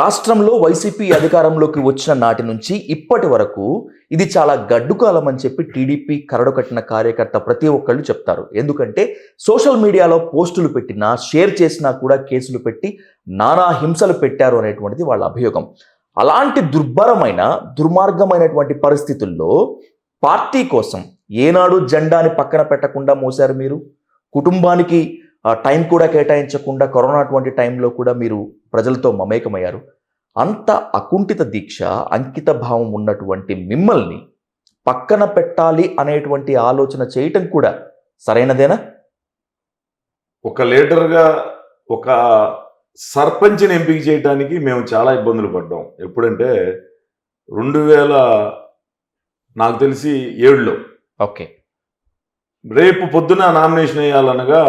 రాష్ట్రంలో వైసీపీ అధికారంలోకి వచ్చిన నాటి నుంచి ఇప్పటి వరకు ఇది చాలా గడ్డు కాలం అని చెప్పి టీడీపీ కరడు కట్టిన కార్యకర్త ప్రతి ఒక్కళ్ళు చెప్తారు. ఎందుకంటే సోషల్ మీడియాలో పోస్టులు పెట్టినా షేర్ చేసినా కూడా కేసులు పెట్టి నానా హింసలు పెట్టారు అనేటువంటిది వాళ్ళ అభియోగం. అలాంటి దుర్భరమైన దుర్మార్గమైనటువంటి పరిస్థితుల్లో పార్టీ కోసం ఏనాడు జెండాని పక్కన పెట్టకుండా మోసారు మీరు? కుటుంబానికి టైం కూడా కేటాయించకుండా కరోనా అటువంటి టైంలో కూడా మీరు ప్రజలతో మమేకమయ్యారు. అంత అకుంఠిత దీక్ష అంకిత భావం ఉన్నటువంటి మిమ్మల్ని పక్కన పెట్టాలి అనేటువంటి ఆలోచన చేయటం కూడా సరైనదేనా? ఒక లీడర్గా ఒక సర్పంచ్ని ఎంపిక చేయడానికి మేము చాలా ఇబ్బందులు పడ్డాం. ఎప్పుడంటే రెండు వేల నాకు తెలిసి ఏడులో ఓకే. రేపు పొద్దున నామినేషన్ వేయాలనగా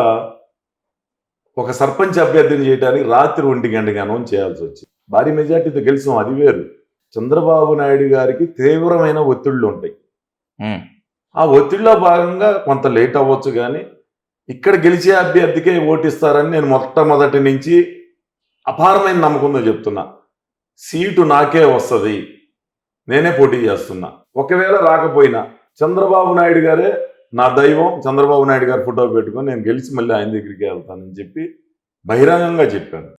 ఒక సర్పంచ్ అభ్యర్థిని చేయడానికి రాత్రి ఒంటి గంటకి అనౌన్స్ చేయాల్సి వచ్చింది. భారీ మెజార్టీతో గెలిచాం అది వేరు. చంద్రబాబు నాయుడు గారికి తీవ్రమైన ఒత్తిళ్ళు ఉంటాయి. ఆ ఒత్తిడిలో భాగంగా కొంత లేట్ అవ్వచ్చు కానీ ఇక్కడ గెలిచే అభ్యర్థికే ఓటిస్తారని నేను మొట్టమొదటి నుంచి అపారమైన నమ్మకంతో చెప్తున్నా. సీటు నాకే వస్తుంది. నేనే పోటీ చేస్తున్నా. ఒకవేళ రాకపోయినా చంద్రబాబు నాయుడు గారే నా దైవం చంద్రబాబు నాయుడు గారి ఫోటో పెట్టుకొని నేను గెలిచి మళ్ళీ ఆయన దగ్గరికి వెళ్తానని చెప్పి బహిరంగంగా చెప్పాను.